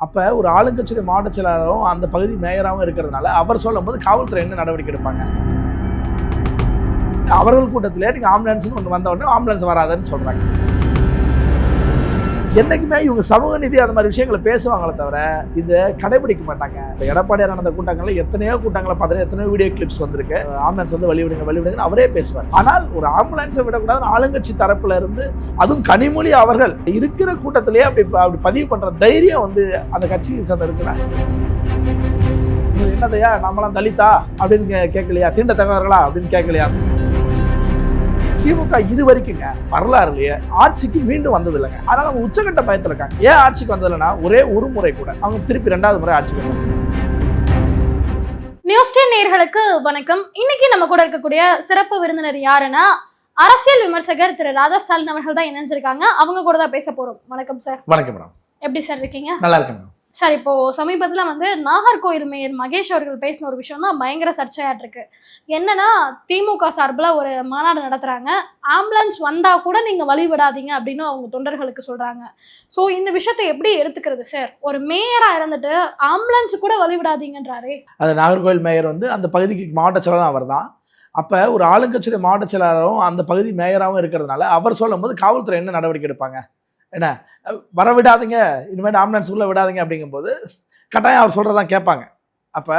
அப்போ ஒரு ஆளுங்கட்சியுடைய மாவட்ட செயலாளரும் அந்த பகுதி மேயராகவும் இருக்கிறதுனால அவர் சொல்லும்போது காவல்துறை என்ன நடவடிக்கை எடுப்பாங்க? அவர்கள் கூட்டத்திலே நீங்கள் ஆம்புலன்ஸ்னு ஒன்று வந்த உடனே ஆம்புலன்ஸ் வராதுன்னு சொல்கிறாங்க என்னைக்குமே இவங்க சமூக நிதி அந்த மாதிரி விஷயங்களை பேசுவாங்களே தவிர இதை கடைபிடிக்க மாட்டாங்க. இப்போ எடப்பாடியார் நடந்த கூட்டங்களில் எத்தனையோ கூட்டங்களை பார்த்தீங்கன்னா எத்தனையோ வீடியோ கிளிப்ஸ் வந்திருக்கு. ஆம்புலன்ஸ் வந்து வழிவிடுங்க வழிவிடுங்கன்னு அவரே பேசுவார். ஆனால் ஒரு ஆம்புலன்ஸை விடக்கூடாது ஆளுங்கட்சி தரப்புல இருந்து அதுவும் கனிமொழி அவர்கள் இருக்கிற கூட்டத்திலேயே அப்படி அப்படி பதிவு பண்ணுற தைரியம் வந்து அந்த கட்சியை சேர்ந்த இருக்கிறாங்க என்னதையா நம்மளாம் தலித்தா அப்படின்னு கே- கேட்கலையா? தகவல்களா அப்படின்னு கேட்கலையா? திமுக இது வரைக்குங்க வரலாறுலயே ஆட்சிக்கு மீண்டும் வந்தது இல்லைங்க அதனால அவங்க உச்சகட்ட பயத்துல இருக்காங்க. ஏன் ஆட்சிக்கு வந்தது இல்லைன்னா ஒரே ஒரு முறை கூட அவங்க திருப்பி ரெண்டாவது முறை ஆட்சிக்கு வந்தாங்க நியூஸ் டென் நேயர்களுக்கு வணக்கம். இன்னைக்கு நம்ம கூட இருக்கக்கூடிய சிறப்பு விருந்தினர் யாருன்னா அரசியல் விமர்சகர் திரு ராஜா ஸ்டாலின் அவர்கள் தான் இணைஞ்சிருக்காங்க. அவங்க கூட தான் பேச போறோம். வணக்கம் சார். வணக்கம் மேடம். எப்படி சார் இருக்கீங்க? நல்லா இருக்கேன் மேடம். சார் இப்போ சமீபத்தில் வந்து நாகர்கோயில் மேயர் மகேஷ் அவர்கள் பேசின ஒரு விஷயம் தான் பயங்கர சர்ச்சையாட்டு இருக்கு. என்னன்னா திமுக சார்பில் ஒரு மாநாடு நடத்துறாங்க. ஆம்புலன்ஸ் வந்தா கூட நீங்க வழி விடாதீங்க அப்படின்னு அவங்க தொண்டர்களுக்கு சொல்றாங்க. ஸோ இந்த விஷயத்தை எப்படி எடுத்துக்கிறது சார்? ஒரு மேயரா இருந்துட்டு ஆம்புலன்ஸ் கூட வழி விடாதீங்கன்றாரே அது நாகர்கோவில் மேயர் வந்து அந்த பகுதிக்கு மாவட்ட செயலாளர் அவர் தான். அப்போ ஒரு ஆளுங்கட்சியுடைய மாவட்ட செயலாளரும் அந்த பகுதி மேயராகவும் இருக்கிறதுனால அவர் சொல்லும்போது காவல்துறை என்ன நடவடிக்கை எடுப்பாங்க? என்ன? வர விடாதீங்க இனிமேல் ஆம்புலன்ஸ் உள்ள விடாதீங்க அப்படிங்கும்போது கட்டாயம் அவர் சொல்கிறதான் கேட்பாங்க. அப்போ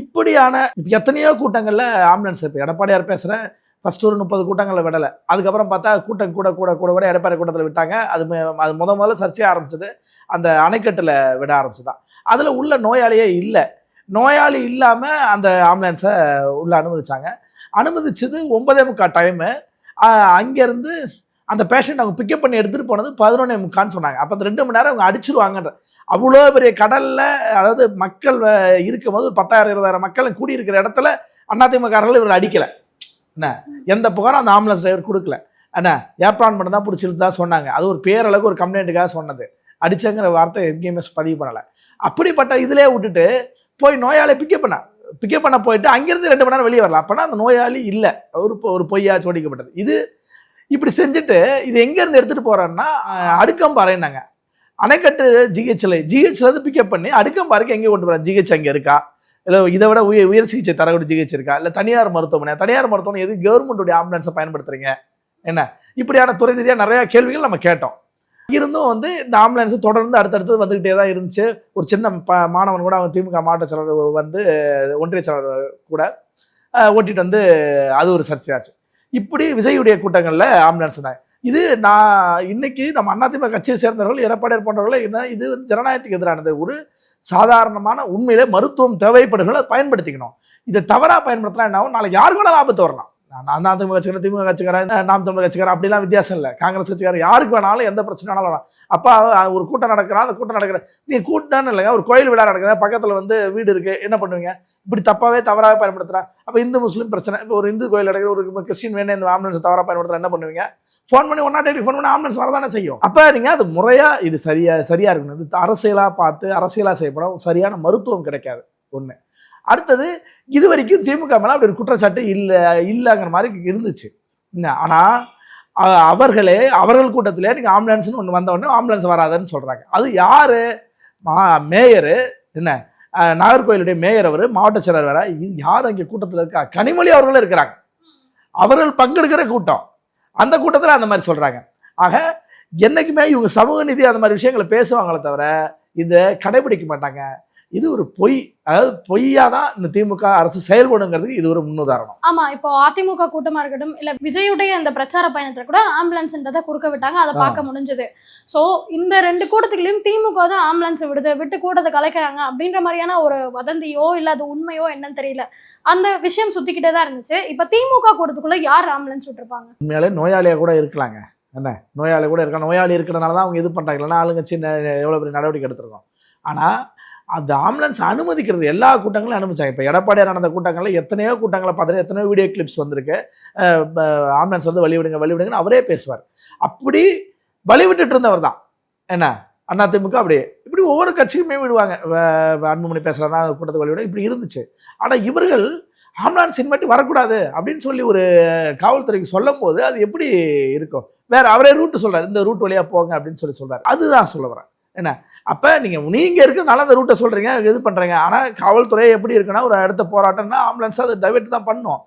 இப்படியான இப்போ எத்தனையோ கூட்டங்களில் ஆம்புலன்ஸ் இப்போ எடப்பாடியார் பேசுகிறேன் ஃபஸ்ட்டு ஒரு முப்பது கூட்டங்களில் விடலை. அதுக்கப்புறம் பார்த்தா கூட்டம் கூட கூட கூட கூட எடப்பாடி கூட்டத்தில் விட்டாங்க. அது அது முத முதல்ல சர்ச்சையாக ஆரம்பிச்சது. அந்த அணைக்கட்டில் விட ஆரம்பிச்சதுதான் அதில் உள்ள நோயாளியே இல்லை. நோயாளி இல்லாமல் அந்த ஆம்புலன்ஸை உள்ளே அனுமதிச்சாங்க. அனுமதிச்சது ஒன்பதே முக்கால் டைமு அங்கேருந்து அந்த பேஷண்ட் அவங்க பிக்கப் பண்ணி எடுத்துகிட்டு போனது பதினொன்னே முக்கான்னு சொன்னாங்க. அப்போ அந்த ரெண்டு மணி நேரம் அவங்க அடிச்சிருவாங்கன்ற. அவ்வளோ பெரிய கடலில் அதாவது மக்கள் இருக்கும் போது ஒரு பத்தாயிரம் இருபதாயிரம் மக்கள் கூடியிருக்கிற இடத்துல அதிமுகர்கள் இவர் அடிக்கலை. என்ன எந்த புகாரும் அந்த ஆம்புலன்ஸ் டிரைவர் கொடுக்கல. என்ன ஏப்ரான் மட்டும் தான் பிடிச்சிட்டு தான் சொன்னாங்க. அது ஒரு பேரளவுக்கு ஒரு கம்ப்ளைண்ட்டுக்காக சொன்னது. அடிச்சங்கிற வார்த்தை எங்கேயுமே பதிவு பண்ணலை. அப்படிப்பட்ட இதிலே விட்டுட்டு போய் நோயாளி பிக்கப் பண்ண. பிக்கப் பண்ண போயிட்டு அங்கேருந்து ரெண்டு மணி நேரம் வெளியே வரலாம் அப்போனா அந்த நோயாளி இல்லை. ஒரு பொ- ஒரு பொய்யா சோடிக்கப்பட்டது இது இப்படி செஞ்சுட்டு இது எங்கேருந்து எடுத்துகிட்டு போகிறான்னா அடுக்கம்பாறைன்னாங்க. அணைக்கட்டு ஜிஹெச்சில் ஜிஹெச்லேருந்து பிக்கப் பண்ணி அடுக்கம்பாறைக்கு எங்கே கொண்டு போகிறாங்க ஜிஹெச் அங்கே இருக்கா? இல்லை இதை விட உயர் உயர் சிகிச்சை தரக்கூடிய ஜிஹெச் இருக்கா? இல்லை தனியார் மருத்துவமனை தனியார் மருத்துவமனை எது கவர்மெண்ட்டுடைய ஆம்புலன்ஸை பயன்படுத்துறீங்க? என்ன? இப்படியான துறை ரீதியாக நிறையா கேள்விகள் நம்ம கேட்டோம். இருந்தும் வந்து இந்த ஆம்புலன்ஸ் தொடர்ந்து அடுத்தடுத்து வந்துக்கிட்டே தான் இருந்துச்சு. ஒரு சின்ன ப மாணவன் கூட அவன் திமுக மாவட்ட செயலாளர் வந்து ஒன்றிய செயலாளர் கூட ஓட்டிகிட்டு வந்து அது ஒரு சர்ச்சையாச்சு. இப்படி விஜயுடைய கூட்டங்களில் ஆம்புலன்ஸ் தான் இது நான் இன்னைக்கு நம்ம அதிமுக கட்சியை சேர்ந்தவர்கள் எடப்பாடியார் போன்றவர்கள் என்ன இது வந்து ஜனநாயகத்துக்கு எதிரானது. ஒரு சாதாரணமான உண்மையிலே மருத்துவம் தேவைப்படுகளை பயன்படுத்திக்கணும். இதை தவறாக பயன்படுத்தினா என்ன ஆகும்? நாளைக்கு யாருக்கு வேணாலும் ஆபத்து வரலாம். நான் தான் அதிமுக கட்சிக்காரன் திமுக கட்சிக்காரன் நாம் தமிழ் கட்சிக்காரன் அப்படிலாம் வித்தியாசம் இல்லை. காங்கிரஸ் கட்சிக்காரன் யாருக்கு வேணாலும் எந்த பிரச்சனை வேணாலும் வரலாம். அப்போ அவ- ஒரு கூட்டம் நடக்கிறா அந்த கூட்டம் நடக்கிற நீ கூட்டம்னு இல்லைங்க ஒரு கோயில் விழா நடக்குது பக்கத்தில் வந்து வீடு இருக்குது என்ன பண்ணுவீங்க? இப்படி தப்பாகவே தவறாக பயன்படுத்துகிறா அப்போ இந்து முஸ்லீம் பிரச்சனை. இப்போ ஒரு இந்து கோயில் நடக்கிற ஒரு கிறிஸ்டின் வேணும் இந்த ஆம்புலன்ஸ் தவறாக பயன்படுத்துகிறா என்ன பண்ணுவீங்க? ஃபோன் பண்ணி ஒன் நாட் எயிட் ஃபோன் பண்ணி ஆம்புலன்ஸ் வரதானே செய்யும். அப்போ நீங்கள் அது முறையாக இது சரியாக சரியாக இருக்கணும். இது அரசியலாக பார்த்து அரசியலாக செய்யப்படும். சரியான மருத்துவம் கிடைக்காது. ஒன்று அடுத்தது இது வரைக்கும் திமுக மேலே அப்படி ஒரு குற்றச்சாட்டு இல்லை இல்லைங்கிற மாதிரி இருந்துச்சு. ஆனால் அவர்களே அவர்கள் கூட்டத்திலே நீங்கள் ஆம்புலன்ஸ்னு ஒன்று வந்தவொடனே ஆம்புலன்ஸ் வராதுன்னு சொல்கிறாங்க அது யார்? மா மேயரு. என்ன நாகர்கோயிலுடைய மேயர் அவர் மாவட்ட செயலர் வேற. இது யார் அங்கே கூட்டத்தில் இருக்கா? கனிமொழி அவர்களும் இருக்கிறாங்க. அவர்கள் பங்கெடுக்கிற கூட்டம். அந்த கூட்டத்தில் அந்த மாதிரி சொல்கிறாங்க ஆக என்றைக்குமே இவங்க சமூக நிதி அந்த மாதிரி விஷயங்களை பேசுவாங்களே தவிர இதை கடைபிடிக்க மாட்டாங்க. இது ஒரு பொய் அதாவது பொய்யா தான் இந்த திமுக அரசு செயல்படுங்கிறதுக்கு இது ஒரு முன்னுதாரணம். ஆமா இப்போ அதிமுக கூட்டமா இருக்கட்டும் இல்ல விஜயுடைய இந்த பிரச்சார பயணத்துல கூட ஆம்புலன்ஸ்ன்றதை குறுக்க விட்டாங்க அதை. பார்க்க முடிஞ்சது. சோ இந்த ரெண்டு கூட்டத்துக்குள்ளயும் திமுக தான் ஆம்புலன்ஸ் விடுது விட்டு கூட்டத்தை கலைக்கிறாங்க அப்படின்ற மாதிரியான ஒரு வதந்தியோ இல்ல அது உண்மையோ என்னன்னு தெரியல. அந்த விஷயம் சுத்திக்கிட்டே தான் இருந்துச்சு. இப்ப திமுக கூட்டத்துக்குள்ள யார் ஆம்புலன்ஸ் விட்டுருப்பாங்க? உண்மையாலே நோயாளியாக கூட இருக்கலாங்க. என்ன? நோயாளி கூட இருக்கலாம். நோயாளி இருக்கிறனால தான் அவங்க இது பண்ணுறாங்க இல்லைன்னா ஆளுங்கட்சி எவ்வளோ பெரிய நடவடிக்கை எடுத்திருக்கோம். ஆனால் அந்த ஆம்புலன்ஸ் அனுமதிக்கிறது எல்லா கூட்டங்களும் அனுமதிச்சாங்க. இப்போ எடப்பாடியார் நடந்த கூட்டங்களில் எத்தனையோ கூட்டங்களை பார்த்துட்டு எத்தனையோ வீடியோ கிளிப்ஸ் வந்திருக்கு. ஆம்புலன்ஸ் வந்து வழி விடுங்க வழி விடுங்கன்னு அவரே பேசுவார். அப்படி வழி விட்டுட்டு இருந்தவர் தான். என்ன? அதிமுக அப்படியே இப்படி ஒவ்வொரு கட்சியுமே விடுவாங்க. வ- அன்புமணி பேசுகிறாருன்னா கூட்டத்துக்கு வழி விட இப்படி இருந்துச்சு. ஆனால் இவர்கள் ஆம்புலன்ஸ் இனிமேட்டு வரக்கூடாது அப்படின்னு சொல்லி ஒரு காவல்துறைக்கு சொல்லும் போது அது எப்படி இருக்கும்? வேற அவரே ரூட்டு சொல்கிறார் இந்த ரூட் வழியாக போங்க அப்படின்னு சொல்லி சொல்கிறார் அதுதான் சொல்ல வரேன் என்ன? அப்போ நீங்கள் நீங்கள் இருக்கிறனால அந்த ரூட்டை சொல்கிறீங்க இது பண்ணுறீங்க ஆனால் காவல்துறை எப்படி இருக்குன்னா ஒரு அடுத்த போராட்டம்னா ஆம்புலன்ஸ் அதை டைவெர்ட் தான் பண்ணும்.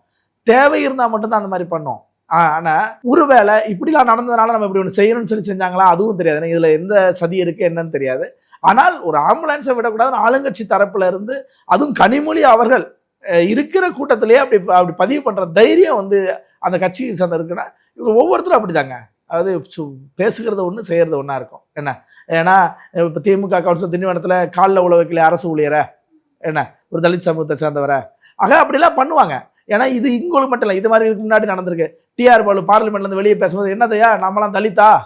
தேவை இருந்தால் மட்டும்தான் அந்த மாதிரி பண்ணும். ஆனால் ஒருவேளை இப்படிலாம் நடந்ததுனால நம்ம இப்படி ஒன்று செய்யணும்னு சொல்லி செஞ்சாங்களா அதுவும் தெரியாது. இதில் எந்த சதி இருக்குது என்னன்னு தெரியாது. ஆனால் ஒரு ஆம்புலன்ஸை விடக்கூடாதுன்னு ஆளுங்கட்சி தரப்புல இருந்து அதுவும் கனிமொழி அவர்கள் இருக்கிற கூட்டத்திலேயே அப்படி அப்படி பதிவு பண்ணுற தைரியம் வந்து அந்த கட்சியை சேர்ந்த இருக்குன்னா இவங்க ஒவ்வொருத்தரும் அப்படிதாங்க. தாங்க சு- பேசுகிறது ஒன்று செய்கிறது ஒன்றா இருக்கும். என்ன? ஏன்னா இப்போ திமுக கவுன்சில் திண்டிவனத்தில் காலில் உழ வைக்கல அரசு ஊழியரை. என்ன? ஒரு தலித் சமூகத்தை சேர்ந்தவரை. ஆக அப்படிலாம் பண்ணுவாங்க. ஏன்னா இது இங்களுக்கு மட்டும் இல்லை இது மாதிரி இதுக்கு முன்னாடி நடந்திருக்கு. டிஆர் பாலு பார்லிமெண்ட்லேருந்து வெளியே பேசும்போது என்னதையா நம்மளாம் தலித்தா?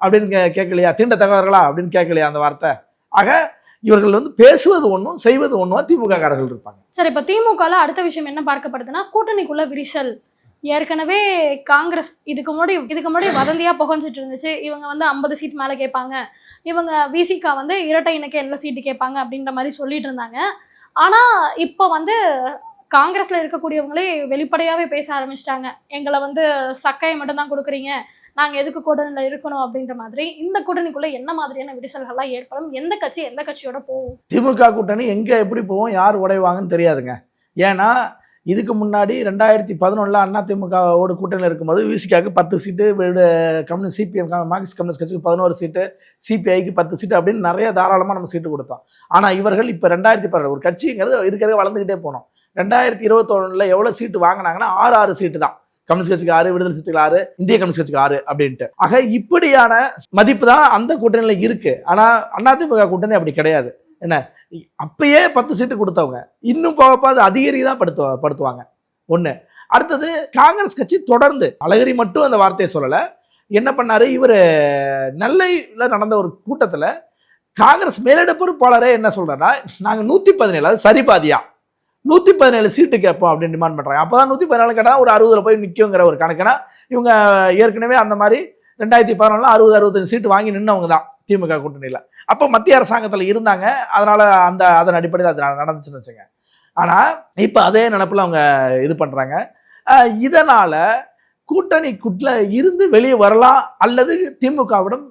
அப்படின்னு கே கேட்கலையா? தீண்டத்தகவர்களா அப்படின்னு கேட்கலையா அந்த வார்த்தை? ஆக இவர்கள் வந்து பேசுவது ஒன்றும் செய்வது ஒன்றும் திமுக காரர்கள் இருப்பாங்க. சரி இப்போ திமுகல அடுத்த விஷயம் என்ன பார்க்கப்படுதுன்னா கூட்டணிக்குள்ள விரிசல். ஏற்கனவே காங்கிரஸ் இதுக்கு முன்னாடி இதுக்கு முன்னாடி வதந்தியாக புகஞ்சிட்டு இருந்துச்சு இவங்க வந்து ஐம்பது சீட் மேலே கேட்பாங்க. இவங்க விசிகா வந்து இரட்டை இணைக்க என்ன சீட்டு கேட்பாங்க அப்படின்ற மாதிரி சொல்லிட்டு இருந்தாங்க. ஆனால் இப்போ வந்து காங்கிரஸில் இருக்கக்கூடியவங்களே வெளிப்படையாகவே பேச ஆரம்பிச்சிட்டாங்க. எங்களை வந்து சக்கையை மட்டும்தான் கொடுக்குறீங்க. நாங்கள் எதுக்கு கூட்டணியில் இருக்கணும் அப்படின்ற மாதிரி. இந்த கூட்டணிக்குள்ளே என்ன மாதிரியான விரிசல்கள்லாம் ஏற்படும்? எந்த கட்சி எந்த கட்சியோட போகும்? திமுக கூட்டணி எங்கே எப்படி போவோம் யார் உடைவாங்கன்னு தெரியாதுங்க. ஏன்னா இதுக்கு முன்னாடி ரெண்டாயிரத்தி பதினொன்றில் அண்ணா திமுகவோட கூட்டணியில் இருக்கும்போது விசிகாவுக்கு பத்து seat communist CPM Marxist communist கட்சிக்கு பதினோரு சீட்டு சிபிஐக்கு பத்து சீட்டு அப்படின்னு நிறைய தாராளமாக நம்ம சீட்டு கொடுத்தோம். ஆனால் இவர்கள் இப்போ ரெண்டாயிரத்தி பதினொன்று ஒரு கட்சிங்கிறது இருக்கிறத வளர்ந்துக்கிட்டே போனோம். ரெண்டாயிரத்தி இருபத்தொன்னில் எவ்வளோ சீட்டு வாங்கினாங்கன்னா ஆறு ஆறு சீட்டு தான். கம்யூனிஸ்ட் கட்சிக்கு ஆறு விடுதலை சிறுத்தைகள் ஆறு இந்திய கம்யூனிஸ்ட் கட்சிக்கு ஆறு அப்படின்ட்டு. ஆக இப்படியான மதிப்பு தான் அந்த கூட்டணியில் இருக்குது ஆனால் அதிமுக கூட்டணி அப்படி கிடையாது. என்ன? அப்பயே பத்து சீட்டு கொடுத்தவங்க. இன்னும் போக அது அதிகரி தான் படுத்து படுத்துவாங்க. ஒன்று அடுத்தது காங்கிரஸ் கட்சி தொடர்ந்து அழகிரி மட்டும் அந்த வார்த்தையை சொல்லலை. என்ன பண்ணாரு? இவர் நெல்லையில் நடந்த ஒரு கூட்டத்தில் காங்கிரஸ் மேலிட பொறுப்பாளரே என்ன சொல்றாருன்னா நாங்கள் நூற்றி பதினேழு அது சரி பாதியா நூற்றி பதினேழு சீட்டு கேட்போம் அப்படின்னு டிமாண்ட் பண்ணுறாங்க அப்போ தான் நூற்றி பதினாலு கேட்டால் ஒரு அறுபதில் போய் நிற்குங்கிற ஒரு கணக்குனா இவங்க ஏற்கனவே அந்த மாதிரி ரெண்டாயிரத்தி பதினாலில் அறுபது அறுபத்தஞ்சு சீட்டு வாங்கி நின்னவங்க தான். திமுக கூட்டணியில் அப்போ மத்திய அரசாங்கத்தில் இருந்தாங்க. அதனால் அந்த அதன் அடிப்படையில் அது நடந்துச்சுன்னு வச்சுங்க ஆனால் இப்போ அதே நினப்பில் அவங்க இது பண்ணுறாங்க இதனால் கூட்டணிக்குள்ள இருந்து வெளியே வரலாம் அல்லது திமுகவிடம்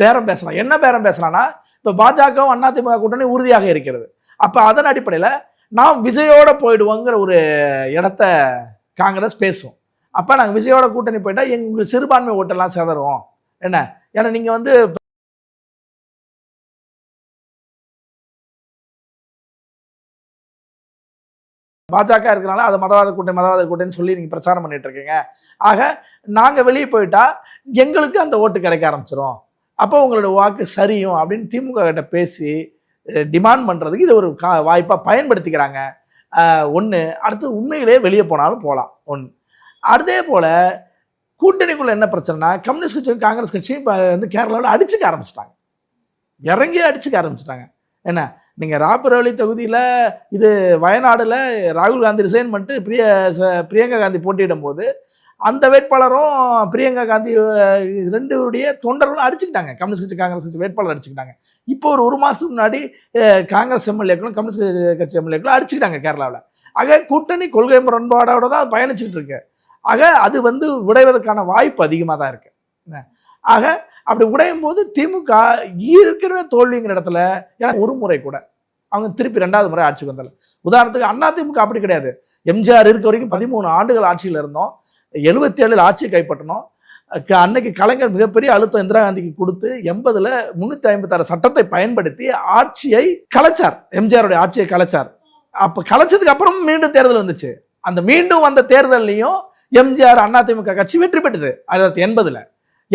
பேரம் பேசலாம். என்ன பேரம் பேசலாம்னா இப்போ பாஜகவும் அண்ணா திமுக கூட்டணி உறுதியாக இருக்கிறது. அப்போ அதன் அடிப்படையில் நாம் விஜயோட போயிடுவோங்கிற ஒரு இடத்த காங்கிரஸ் பேசும். அப்போ நாங்கள் விஜயோட கூட்டணி போயிட்டால் எங்களுக்கு சிறுபான்மை ஓட்டெல்லாம் சேதறும். என்ன? ஏன்னா நீங்கள் வந்து பாஜக இருக்கிறனால அது மதவாத கூட்டணி மதவாத கூட்டணி சொல்லி நீங்கள் பிரச்சாரம் பண்ணிட்டு இருக்கீங்க ஆக நாங்கள் வெளியே போயிட்டா எங்களுக்கு அந்த ஓட்டு கிடைக்க ஆரம்பிச்சிடும் அப்போ உங்களோட வாக்கு சரியும் அப்படின்னு திமுக கிட்ட பேசி டிமாண்ட் பண்ணுறதுக்கு இது ஒரு கா வாய்ப்பாக பயன்படுத்திக்கிறாங்க. ஒன்று அடுத்து உண்மையிலேயே வெளியே போனாலும் போகலாம் ஒன்று அதே போல் கூட்டணிக்குள்ள என்ன பிரச்சனைனா கம்யூனிஸ்ட் கட்சியும் காங்கிரஸ் கட்சியும் இப்போ வந்து கேரளாவில் அடிச்சுக்க ஆரம்பிச்சிட்டாங்க. இறங்கி அடிச்சுக்க ஆரம்பிச்சிட்டாங்க. என்ன? நீங்கள் ராப்பரவழி தொகுதியில் இது வயநாடில் ராகுல் காந்தி ரிசைன் பண்ணிட்டு பிரிய பிரியங்கா காந்தி போட்டியிடும் போது அந்த வேட்பாளரும் பிரியங்கா காந்தி ரெண்டுடைய தொண்டர்களும் அடிச்சுக்கிட்டாங்க. கம்யூனிஸ்ட் கட்சி காங்கிரஸ் கட்சி வேட்பாளர் அடிச்சுக்கிட்டாங்க. இப்போ ஒரு ஒரு மாதத்துக்கு முன்னாடி காங்கிரஸ் எம்எல்ஏக்களும் கம்யூனிஸ்ட் கட்சி எம்எல்ஏக்களும் அடிச்சுக்கிட்டாங்க கேரளாவில். ஆக கூட்டணி கொள்கை முரண்பாடோட தான் பயணிச்சுக்கிட்டு இருக்கு. ஆக அது வந்து உடைவதற்கான வாய்ப்பு அதிகமாக தான் இருக்குது ஆக அப்படி உடையும் போது திமுக ஏற்கனவே தோல்விங்கிற இடத்துல ஏன்னா ஒரு முறை கூட அவங்க திருப்பி ரெண்டாவது முறை ஆட்சிக்கு வந்தாங்க. உதாரணத்துக்கு அண்ணா திமுக அப்படி கிடையாது. எம்ஜிஆர் இருக்க வரைக்கும் பதிமூணு ஆண்டுகள் ஆட்சியில் இருந்தோம். எழுபத்தி ஏழில் ஆட்சியை கைப்பற்றணும் க- அன்னைக்கு கலைஞர் மிகப்பெரிய அழுத்தம் இந்திரா காந்திக்கு கொடுத்து எண்பதுல முன்னூத்தி ஐம்பத்தாறு சட்டத்தை பயன்படுத்தி ஆட்சியை கலைச்சார். எம்ஜிஆருடைய ஆட்சியை கலைச்சார். அப்ப கலைச்சதுக்கு அப்புறம் மீண்டும் தேர்தல் வந்துச்சு. அந்த மீண்டும் வந்த தேர்தல்லையும் எம்ஜிஆர் அதிமுக கட்சி வெற்றி பெற்றது. ஆயிரத்தி தொள்ளாயிரத்தி எண்பதுல.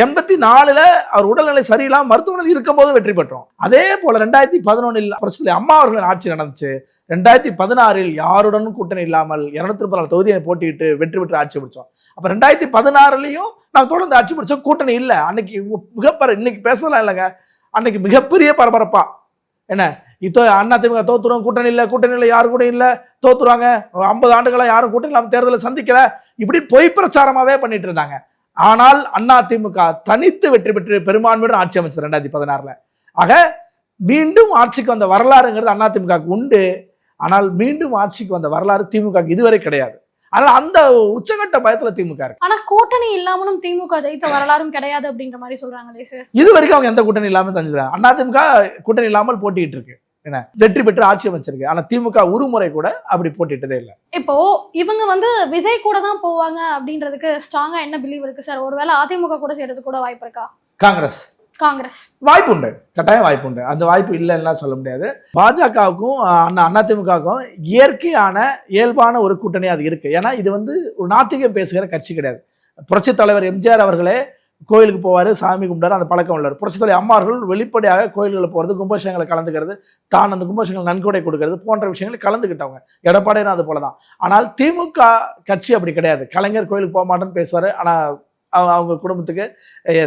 எண்பத்தி நாலுல அவர் உடல்நிலை சரியில்லாம மருத்துவமனையில் இருக்கும் போது வெற்றி பெற்றோம். அதே போல ரெண்டாயிரத்தி பதினொன்னில் பிரச்சனை அம்மா அவர்களின் ஆட்சி நடந்துச்சு. ரெண்டாயிரத்தி பதினாறில் யாருடனும் கூட்டணி இல்லாமல் இருநூத்தி முப்பது நாலு தொகுதியை போட்டியிட்டு வெற்றி பெற்று ஆட்சி பிடிச்சோம் அப்ப ரெண்டாயிரத்தி பதினாறுலயும் நான் தொடர்ந்து ஆட்சி பிடிச்சோம் கூட்டணி இல்லை. அன்னைக்கு மிகப்பர இன்னைக்கு பேசலாம் இல்லைங்க. அன்னைக்கு மிகப்பெரிய பரபரப்பா. என்ன? இப்போ அண்ணா திமுக தோத்துருவோம் கூட்டணி இல்லை கூட்டணி இல்லை யாரும் கூட இல்லை தோத்துருவாங்க. ஐம்பது ஆண்டுகளாக யாரும் கூட்டணி இல்லாமல் தேர்தலை சந்திக்கல. இப்படி பொய் பிரச்சாரமாவே பண்ணிட்டு இருந்தாங்க. ஆனால் அண்ணா திமுக தனித்து வெற்றி பெற்று பெரும்பான்மையுடன் ஆட்சி அமைச்சர் ரெண்டாயிரத்தி பதினாறுல. ஆக மீண்டும் ஆட்சிக்கு வந்த வரலாறுங்கிறது அண்ணா திமுக உண்டு. ஆனால் மீண்டும் ஆட்சிக்கு வந்த வரலாறு திமுக இதுவரை கிடையாது. அதனால அந்த உச்சகட்ட பயத்துல திமுக இருக்கு. ஆனா கூட்டணி இல்லாமலும் திமுக ஜெயித்த வரலாறும் கிடையாது அப்படின்ற மாதிரி சொல்றாங்களே சார் இது வரைக்கும் அவங்க எந்த கூட்டணி இல்லாம தஞ்சுறாங்க அதிமுக கூட்டணி இல்லாமல் போட்டிட்டு இருக்கு. என்ன வெற்றி பெற்று ஆட்சி அமைச்சிருக்கு. ஆனா திமுக உருமுறை கூட அப்படி போட்டிட்டதே இல்லை. இப்போ இவங்க வந்து விஜய் கூட தான் போவாங்க அப்படின்றதுக்கு ஸ்ட்ராங்கா என்ன பிலீவ் இருக்கு சார் ஒருவேளை அதிமுக கூட சேர்றது கூட வாய்ப்பு இருக்கா? காங்கிரஸ். காங்கிரஸ். வாய்ப்பு உண்டு. கட்டாயம் வாய்ப்பு உண்டு. அந்த வாய்ப்பு இல்லைன்னா சொல்ல முடியாது. பாஜகவுக்கும் அண்ணா அதிமுகவுக்கும் இயற்கையான இயல்பான ஒரு கூட்டணி அது இருக்கு. ஏன்னா இது வந்து ஒரு நாத்திகம் பேசுகிற கட்சி கிடையாது. புரட்சித் தலைவர் எம்ஜிஆர் அவர்களே கோயிலுக்கு போவார் சாமி கும்பிட்டாரு அந்த பழக்கம் உள்ளார் புரட்சித்தலை அம்மார்கள் வெளிப்படையாக கோயில்களில் போகிறது கும்பாபிஷேகங்களை கலந்துக்கிறது தான் அந்த கும்பாபிஷேகங்கள் நன்கொடை கொடுக்கறது போன்ற விஷயங்களை கலந்துக்கிட்டவங்க. எடப்பாடினா அது போல தான் ஆனால் திமுக கட்சி அப்படி கிடையாது. கலைஞர் கோயிலுக்கு போக மாட்டேன்னு பேசுவார். ஆனால் அவங்க குடும்பத்துக்கு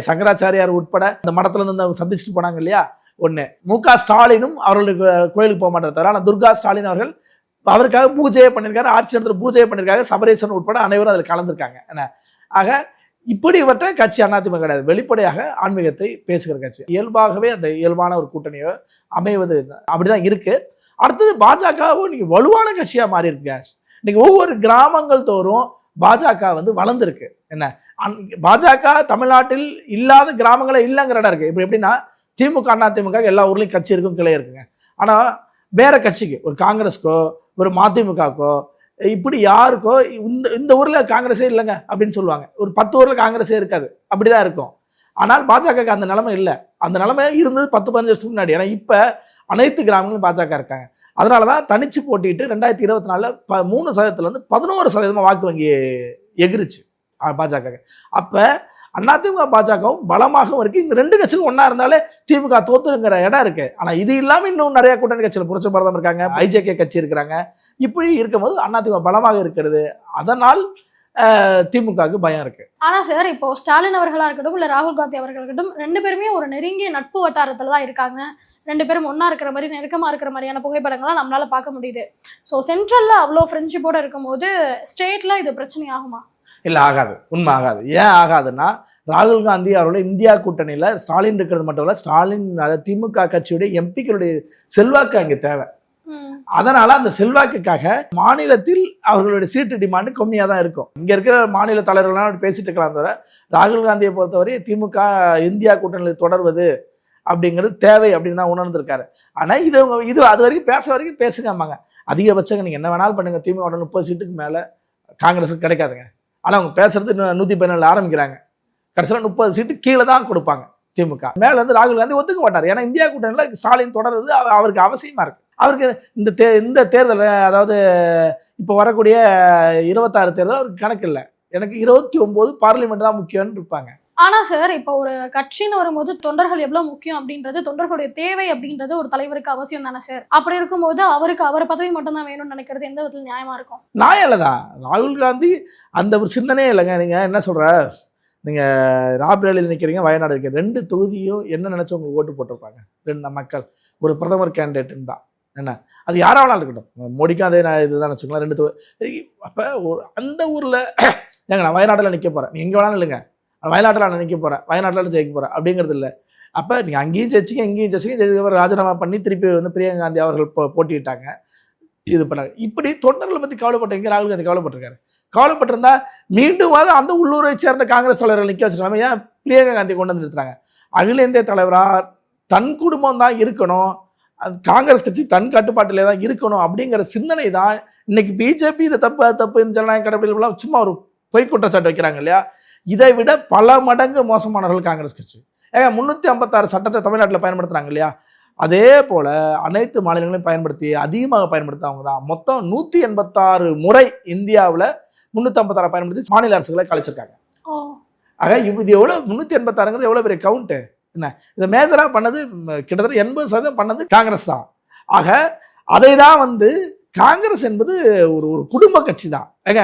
சங்கராச்சாரியார் உட்பட அந்த மடத்துலேருந்து அவங்க சந்திச்சுட்டு போனாங்க இல்லையா? ஒன்று மு க ஸ்டாலினும் அவர்களுக்கு கோயிலுக்கு போக மாட்டார் தவிர ஆனால் துர்கா ஸ்டாலின் அவர்கள் அவருக்காக பூஜையை பண்ணியிருக்காரு. ஆட்சி நடத்துகிற பூஜையை பண்ணியிருக்காங்க சபரேசன் உட்பட அனைவரும் அதில் கலந்துருக்காங்க. என்ன? ஆக இப்படிப்பட்ட கட்சி அதிமுக கிடையாது. வெளிப்படையாக ஆன்மீகத்தை பேசுகிற கட்சி. இயல்பாகவே அந்த இயல்பான ஒரு கூட்டணியோ அமைவது அப்படிதான் இருக்கு. அடுத்தது பாஜகவும் இன்னைக்கு வலுவான கட்சியாக மாறி இருக்குங்க இன்னைக்கு ஒவ்வொரு கிராமங்கள் தோறும் பாஜக வந்து வளர்ந்துருக்கு. என்ன? பாஜக தமிழ்நாட்டில் இல்லாத கிராமங்களே இல்லைங்கிற இடம் இருக்கு. இப்போ எப்படின்னா திமுக அண்ணா திமுக எல்லா ஊர்லேயும் கட்சி இருக்கும் கிளை இருக்குங்க. ஆனால் வேற கட்சிக்கு ஒரு காங்கிரஸ்க்கோ ஒரு மதிமுகக்கோ இப்படி யாருக்கோ இந்த இந்த ஊரில் காங்கிரஸே இல்லைங்க அப்படின்னு சொல்லுவாங்க. ஒரு பத்து ஊரில் காங்கிரஸே இருக்காது. அப்படிதான் இருக்கும். ஆனால் பாஜகவுக்கு அந்த நிலமை இல்லை. அந்த நிலமை இருந்தது பத்து பதினஞ்சு வருஷத்துக்கு முன்னாடி. ஏன்னா இப்போ அனைத்து கிராமங்களும் பாஜக இருக்காங்க. அதனால தான் தனிச்சு போட்டிட்டு ரெண்டாயிரத்தி இருபத்தி நாலில் ப மூணு சதவீதத்துலேருந்து பதினோரு சதவீதமாக வாக்கு வங்கி எகிரிச்சு பாஜக அப்போ அதிமுக பாஜகவும் பலமாகவும் இருக்குது இந்த ரெண்டு கட்சிகளும் ஒன்றா இருந்தாலே திமுக தோத்துங்கிற இடம் இருக்குது ஆனால் இது இல்லாமல் இன்னும் நிறைய கூட்டணி கட்சியில் புரட்சி பாரதம் இருக்காங்க ஐஜேகே கட்சி இருக்கிறாங்க. இப்படி இருக்கும்போது அதிமுக பலமாக இருக்கிறது. அதனால் திமுகவுக்கு பயம் இருக்கு. ஆனா சார் இப்போ ஸ்டாலின் அவர்களா இருக்கட்டும் இல்ல ராகுல் காந்தி அவர்கள் இருக்கட்டும் ரெண்டு பேருமே ஒரு நெருங்கிய நட்பு வட்டாரத்துல தான் இருக்காங்க. ரெண்டு பேரும் ஒன்னா இருக்கிற மாதிரி நெருக்கமா இருக்கிற மாதிரியான புகைப்படங்கள்லாம் நம்மளால பார்க்க முடியுது. ஸோ சென்ட்ரல்ல அவ்வளோ ஃப்ரெண்ட்ஷிப்போட இருக்கும்போது ஸ்டேட்ல இது பிரச்சனை ஆகுமா இல்லை ஆகாது. உண்மை ஆகாது. ஏன் ஆகாதுன்னா ராகுல் காந்தி அவருடைய இந்தியா கூட்டணியில் ஸ்டாலின் இருக்கிறது மட்டும் இல்லை ஸ்டாலின் திமுக கட்சியுடைய எம்பிக்களுடைய செல்வாக்கு அங்கே தேவை. அதனால அந்த செல்வாக்குக்காக மாநிலத்தில் அவர்களுடைய சீட்டு டிமாண்டு கம்மியாக தான் இருக்கும். இங்கே இருக்கிற மாநில தலைவர்கள்லாம் பேசிட்டு இருக்கலாம் தவிர ராகுல் காந்தியை பொறுத்தவரை திமுக இந்தியா கூட்டணியில் தொடர்வது அப்படிங்கிறது தேவை அப்படின்னு தான் உணர்ந்திருக்காரு. ஆனால் இது இது அது வரைக்கும் பேச வரைக்கும் பேசுங்கம்மாங்க அதிகபட்சம் நீங்கள் என்ன வேணாலும் பண்ணுங்க. திமுக முப்பது சீட்டுக்கு மேலே காங்கிரஸுக்கு கிடைக்காதுங்க. ஆனால் அவங்க பேசுறது இன்னும் நூற்றி பதினேழு ஆரம்பிக்கிறாங்க. கடைசியில் முப்பது சீட்டு கீழே தான் கொடுப்பாங்க திமுக. மேலே வந்து ராகுல் காந்தி ஒத்துக்க மாட்டார். ஏன்னா இந்தியா கூட்டணியில் ஸ்டாலின் தொடர்றது அவருக்கு அவசியமாக இருக்குது அவருக்கு இந்த தே இந்த தேர்தல் அதாவது இப்போ வரக்கூடிய இருபத்தாறு தேர்தல் அவருக்கு கணக்கு இல்லை. எனக்கு இருபத்தி ஒம்பது பார்லிமெண்ட் தான் முக்கியம்னு இருப்பாங்க. ஆனா சார் இப்போ ஒரு கட்சின்னு வரும்போது தொண்டர்கள் எவ்வளவு முக்கியம் அப்படின்றது தொண்டர்களுடைய தேவை அப்படின்றது ஒரு தலைவருக்கு அவசியம் தானே சார்? அப்படி இருக்கும்போது அவருக்கு அவர் பதவி மட்டும் தான் வேணும்னு நினைக்கிறது எந்த விதத்துல நியாயமா இருக்கும்? நான் இல்லைதான் ராகுல் காந்தி அந்த ஒரு சிந்தனையே இல்லைங்க. நீங்கள் என்ன சொல்கிற நீங்கள் ராப்ரேலியில் நிற்கிறீங்க வயநாடு இருக்கிற ரெண்டு தொகுதியும் என்ன நினச்சி உங்களுக்கு ஓட்டு போட்டிருப்பாங்க? ரெண்டு மக்கள். ஒரு பிரதமர் கேண்டிடேட்டுன்னு தான். என்ன? அது யாராக வேணாலும் இருக்கட்டும். மோடிக்கும் அதே நான் இதுதான் வச்சுக்கலாம் ரெண்டு தொகுதி அப்போ ஒரு அந்த ஊரில் ஏங்க நான் வயநாட்டில் நிற்க போகிறேன் நீ எங்கே வேணாலும் இல்லைங்க வயநாட்டில் நான் நிற்க போகிறேன் வயநாட்டில் ஜெயிக்க போகிறேன் அப்படிங்கிறது இல்லை. அப்போ நீங்கள் அங்கேயும் ஜெயிச்சிங்க இங்கேயும் ஜெயிச்சிங்க ஜெயிச்சதுக்கப்புறம் ராஜினாமா பண்ணி திருப்பி வந்து பிரியங்கா காந்தி அவர்கள் போ போட்டிட்டாங்க இது பண்ணாங்க. இப்படி தொண்டர்களை பற்றி கவலைப்பட்டீங்க ராகுல் காந்தி கவலைப்பட்டிருக்காரு? கவலைப்பட்டிருந்தா மீண்டும் வாது அந்த உள்ளூரை சேர்ந்த காங்கிரஸ் தலைவர்கள் நிற்க வச்சிருக்காங்க ஏன் பிரியங்கா காந்தி கொண்டு வந்து நிறுத்துறாங்க? அகில இந்திய தலைவராக தன் குடும்பம் தான் இருக்கணும். அது காங்கிரஸ் கட்சி தன் கட்டுப்பாட்டிலே தான் இருக்கணும் அப்படிங்கிற சிந்தனை தான் இன்னைக்கு பிஜேபி இது தப்பு அது தப்பு இந்த ஜனநாயக கடைபிடிப்புலாம் சும்மா ஒரு பொய் குற்றச்சாட்டு வைக்கிறாங்க இல்லையா? இதை விட பல மடங்கு மோசமானவர்கள் காங்கிரஸ் கட்சி. ஏங்க முந்நூற்றி ஐம்பத்தாறு சட்டத்தை தமிழ்நாட்டில் பயன்படுத்துறாங்க இல்லையா? அதே போல அனைத்து மாநிலங்களையும் பயன்படுத்தி அதிகமாக பயன்படுத்தவங்க தான். மொத்தம் நூற்றி எண்பத்தாறு முறை இந்தியாவில் முந்நூற்றி ஐம்பத்தாறு பயன்படுத்தி மாநில அரசுகளை கழிச்சிருக்காங்க ஆக இது எவ்வளோ முந்நூற்றி எண்பத்தாறுங்கிறது எவ்வளோ பெரிய கவுண்ட்டு என்ன? இதை மேஜராக பண்ணது கிட்டத்தட்ட எண்பது சதவீதம் பண்ணது காங்கிரஸ் தான். ஆக அதை தான் வந்து காங்கிரஸ் என்பது ஒரு ஒரு குடும்ப கட்சி தான். ஏங்க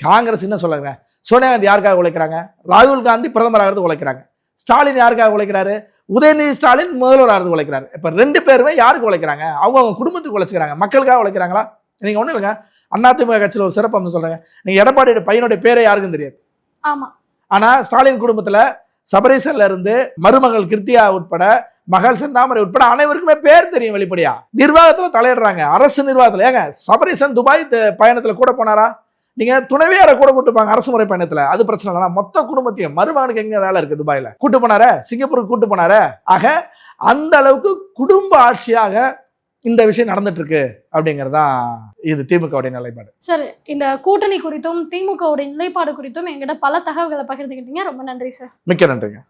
காங்கிரஸ் என்ன சொல்லுங்க சோனியா காந்தி யாருக்காக உழைக்கிறாங்க? ராகுல் காந்தி பிரதமராகிறது உழைக்கிறாங்க. ஸ்டாலின் யாருக்காக உழைக்கிறாரு? உதயநிதி ஸ்டாலின் முதல்வராகிறது உழைக்கிறாரு. இப்போ ரெண்டு பேருமே யாருக்கு உழைக்கிறாங்க? அவங்க அவங்க குடும்பத்துக்கு உழைச்சிக்கிறாங்க. மக்களுக்காக உழைக்கிறாங்க நீங்கள் ஒன்றும் இல்லைங்க. அதிமுக கட்சியில் ஒரு சிறப்பு அம்சம் சொல்கிறேங்க நீங்கள் எடப்பாடியோட பையனுடைய பேரே யாருக்கும் தெரியாது. ஆமா. ஆனா ஸ்டாலின் குடும்பத்துல சபரீசன்ல இருந்து மருமகள் கிருத்தியா உட்பட மகள் செந்தாமரை உட்பட அனைவருக்குமே பேர் தெரியும் வெளிப்படையா. நிர்வாகத்துல தலையிடுறாங்க. அரசு நிர்வாகத்துல. ஏங்க சபரீசன் துபாய் பயணத்துல கூட போனாரா? நீங்க துணைவியாரை கூட கூட்டு போங்க அரசு முறை பயணத்துல. அது பிரச்சனை இல்லை மொத்த குடும்பத்தையும் மருமகனுக்கு எங்க வேலை இருக்கு துபாயில. கூட்டு போனாரே? சிங்கப்பூருக்கு கூட்டு போனாரே? ஆக அந்த அளவுக்கு குடும்ப ஆட்சியாக இந்த விஷயம் நடந்துட்டு இருக்கு அப்படிங்கறதுதான் இது திமுகவுடைய நிலைப்பாடு. சார் இந்த கூட்டணி குறித்தும் திமுகவுடைய நிலைப்பாடு குறித்தும் எங்கிட்ட பல தகவல்களை பகிர்ந்துக்கிட்டீங்க ரொம்ப நன்றி சார். மிக்க நன்றிங்க.